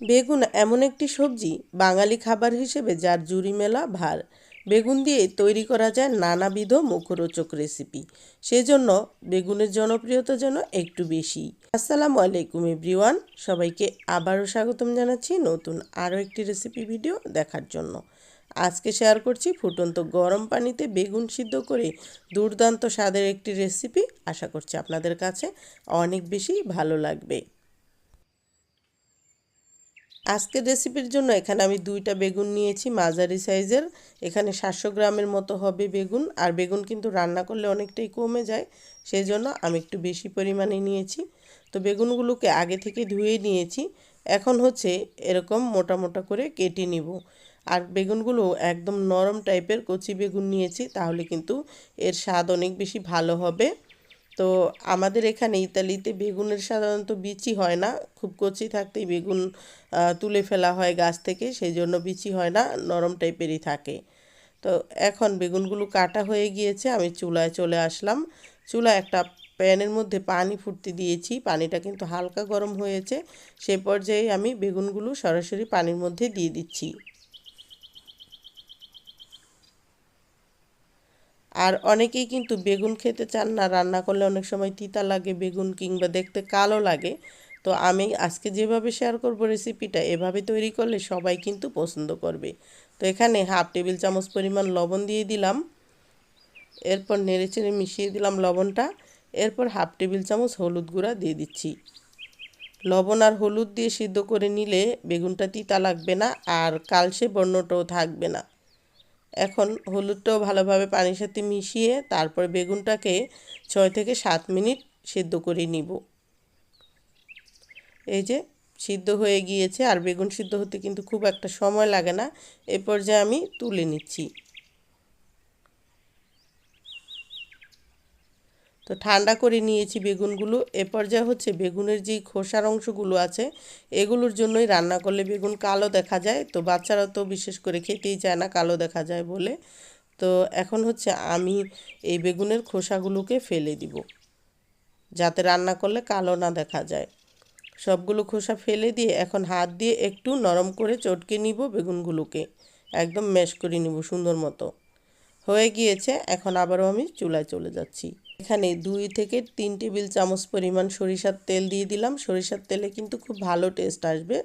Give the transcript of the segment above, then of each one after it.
বেগুন এমন একটি সবজি বাঙালি খাবার হিসেবে যার জুরি মেলা ভার। বেগুন দিয়ে তৈরি করা যায় নানাবিধ মুখরোচক রেসিপি। সেজন্য বেগুনের জনপ্রিয়তা যেন একটু বেশি। আসসালামু আলাইকুম এভরিওয়ান, সবাইকে আবারও স্বাগতম জানাচ্ছি নতুন আরও একটি রেসিপি ভিডিও দেখার জন্য। আজকে শেয়ার করছি ফুটন্ত গরম পানিতে বেগুন সিদ্ধ করে দুর্দান্ত স্বাদের একটি রেসিপি। আশা করছি আপনাদের কাছে অনেক বেশি ভালো লাগবে। আজকের রেসিপির জন্য এখানে আমি দুইটা বেগুন নিয়েছি, মাঝারি সাইজের। এখানে সাতশো গ্রামের মতো হবে বেগুন। আর বেগুন কিন্তু রান্না করলে অনেকটাই কমে যায় সেই জন্য আমি একটু বেশি পরিমাণে নিয়েছি। তো বেগুনগুলোকে আগে থেকে ধুয়ে নিয়েছি। এখন হচ্ছে এরকম মোটা মোটা করে কেটে নিব। আর বেগুনগুলো একদম নরম টাইপের কচি বেগুন নিয়েছি, তাহলে কিন্তু এর স্বাদ অনেক বেশি ভালো হবে। তো আমাদের এখানে ইতালিতে বেগুনের সাধারণত বিচি হয় না, খুব কচি থাকতেই বেগুন তুলে ফেলা হয় গাছ থেকে, সেই জন্য বিচি হয় না, নরম টাইপেরই থাকে। তো এখন বেগুনগুলো কাটা হয়ে গিয়েছে, আমি চুলায় চলে আসলাম। চুলা একটা প্যানের মধ্যে পানি ফুটতে দিয়েছি, পানিটা কিন্তু হালকা গরম হয়েছে, সে পর্যায়ে আমি বেগুনগুলো সরাসরি পানির মধ্যে দিয়ে দিচ্ছি। আর অনেকেই কিন্তু বেগুন খেতে চান না, রান্না করলে অনেক সময় তিতা লাগে, বেগুন কিংবা দেখতে কালো লাগে। তো আমি আজকে যেভাবে শেয়ার করব রেসিপিটা এভাবে তৈরি করলে সবাই কিন্তু পছন্দ করবে। তো এখানে হাফ টেবিল চামচ পরিমাণ লবণ দিয়ে দিলাম। এরপর নেড়ে চেড়ে মিশিয়ে দিলাম লবণটা। এরপর হাফ টেবিল চামচ হলুদ গুঁড়া দিয়ে দিচ্ছি। লবণ আর হলুদ দিয়ে সিদ্ধ করে নিলে বেগুনটা তিতা লাগবে না আর কালসে বর্ণটাও থাকবে না। এখন হলুদটাও ভালোভাবে পানির সাথে মিশিয়ে তারপর বেগুনটাকে ছয় থেকে সাত মিনিট সিদ্ধ করে নিব। এই যে সিদ্ধ হয়ে গিয়েছে আর বেগুন সিদ্ধ হতে কিন্তু খুব একটা সময় লাগে না। এ পর্যায়ে আমি তুলে নিচ্ছি। তো ঠান্ডা করে নিয়েছি বেগুনগুলো। এ পর্যায়ে হচ্ছে বেগুনের যেই খোসার অংশগুলো আছে, এগুলোর জন্যই রান্না করলে বেগুন কালো দেখা যায়। তো বাচ্চারা তো বিশেষ করে খেতেই চায় না কালো দেখা যায় বলে। তো এখন হচ্ছে আমি এই বেগুনের খোসাগুলোকে ফেলে দিব, যাতে রান্না করলে কালো না দেখা যায়। সবগুলো খোসা ফেলে দিয়ে এখন হাত দিয়ে একটু নরম করে চটকে নিব বেগুনগুলোকে। একদম ম্যাশ করে নিব সুন্দর মতো। হয়ে গিয়েছে, এখন আবারও আমি চুলায় চলে যাচ্ছি। এখানে দুই থেকে তিন টেবিল চামচ পরিমাণ সরিষার তেল দিয়ে দিলাম। সরিষার তেলে কিন্তু খুব ভালো টেস্ট আসবে।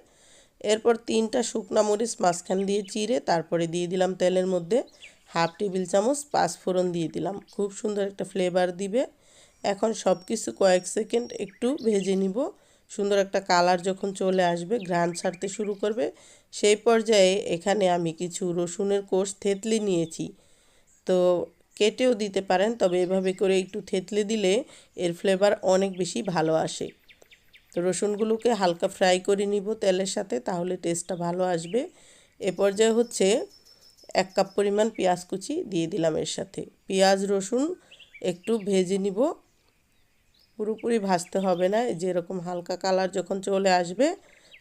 এরপর তিনটা শুকনা মরিচ মাঝখান দিয়ে চিড়ে তারপরে দিয়ে দিলাম তেলের মধ্যে হাফ টেবিল চামচ পাঁচফোড়ন দিয়ে দিলাম। খুব সুন্দর একটা ফ্লেভার দিবে। এখন সব কিছু কয়েক সেকেন্ড একটু ভেজে নিব। সুন্দর একটা কালার যখন চলে আসবে, ঘ্রাণ ছাড়তে শুরু করবে। সেই পর্যায়ে এখানে আমি কিছু রসুনের কোষ থেতলি নিয়েছি। তো কেটেও দিতে পারেন, তবে এভাবে করে একটু থেতলে দিলে এর ফ্লেভার অনেক বেশি ভালো আসে। তো রসুনগুলোকে হালকা ফ্রাই করে নিব তেলের সাথে, তাহলে টেস্টটা ভালো আসবে। এ পর্যায়ে হচ্ছে এক কাপ পরিমাণ পেঁয়াজ কুচি দিয়ে দিলাম এর সাথে। পেঁয়াজ, রসুন একটু ভেজে নিব। পুরোপুরি ভাজতে হবে না যেরকম হালকা কালার যখন চলে আসবে,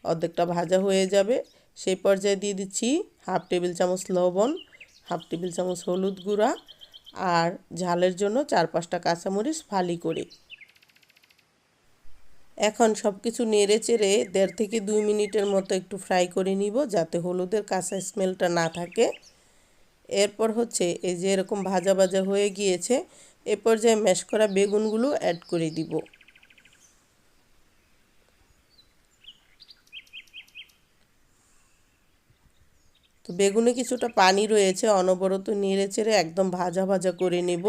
অর্ধেকটা ভাজা হয়ে যাবে। সেই পর্যায়ে দিয়ে দিচ্ছি হাফ টেবিল চামচ লবণ হাফ টেবিল চামচ হলুদ গুঁড়া আর ঝালের জন্য চার পাঁচটা কাঁচামরিচ ফালি করে। এখন সব কিছু নেড়ে চেড়ে দেড় থেকে দুই মিনিটের মতো একটু ফ্রাই করে নিব যাতে হলুদের কাঁচা স্মেলটা না থাকে। এরপর হচ্ছে এই যে এরকম ভাজা ভাজা হয়ে গিয়েছে, এ পর্যায়ে ম্যাশ করা বেগুনগুলো অ্যাড করে দিব। বেগুনে কিছুটা পানি রয়েছে, অনবরত নেড়ে চেড়ে একদম ভাজা ভাজা করে নেব।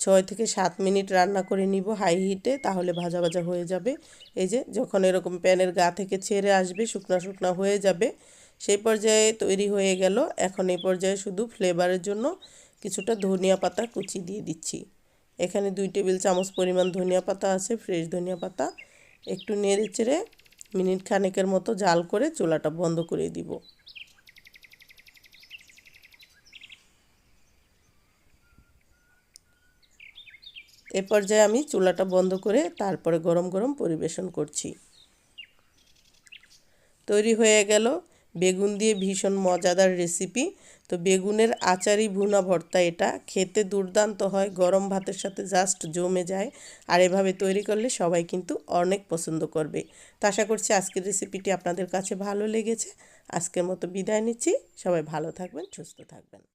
ছয় থেকে সাত মিনিট রান্না করে নিব হাই হিটে, তাহলে ভাজা ভাজা হয়ে যাবে। এই যে, যখন এরকম প্যানের গা থেকে ছেড়ে আসবে, শুকনা শুকনা হয়ে যাবে। সেই পর্যায়ে তৈরি হয়ে গেল। এখন এই পর্যায়ে শুধু ফ্লেভারের জন্য কিছুটা ধনিয়া পাতা কুচি দিয়ে দিচ্ছি। এখানে দুই টেবিল চামচ পরিমাণ ধনিয়া পাতা আছে, ফ্রেশ ধনিয়া পাতা। একটু নেড়ে চেড়ে মিনিট খানেকের মতো জাল করে চুলাটা বন্ধ করে দিব। এ পর্যায়ে আমি চুলাটা বন্ধ করে তারপরে গরম গরম পরিবেশন করছি। তৈরি হয়ে গেল বেগুন দিয়ে ভীষণ মজাদার রেসিপি। তো বেগুনের আচারি ভুনা ভর্তা এটা। খেতে দুর্দান্ত হয়, গরম ভাতের সাথে জাস্ট জমে যায়। আর এভাবে তৈরি করলে সবাই কিন্তু অনেক পছন্দ করবে। তো আশা করছি আজকের রেসিপিটি আপনাদের কাছে ভালো লেগেছে। আজকের মতো বিদায় নিচ্ছি। সবাই ভালো থাকবেন, সুস্থ থাকবেন।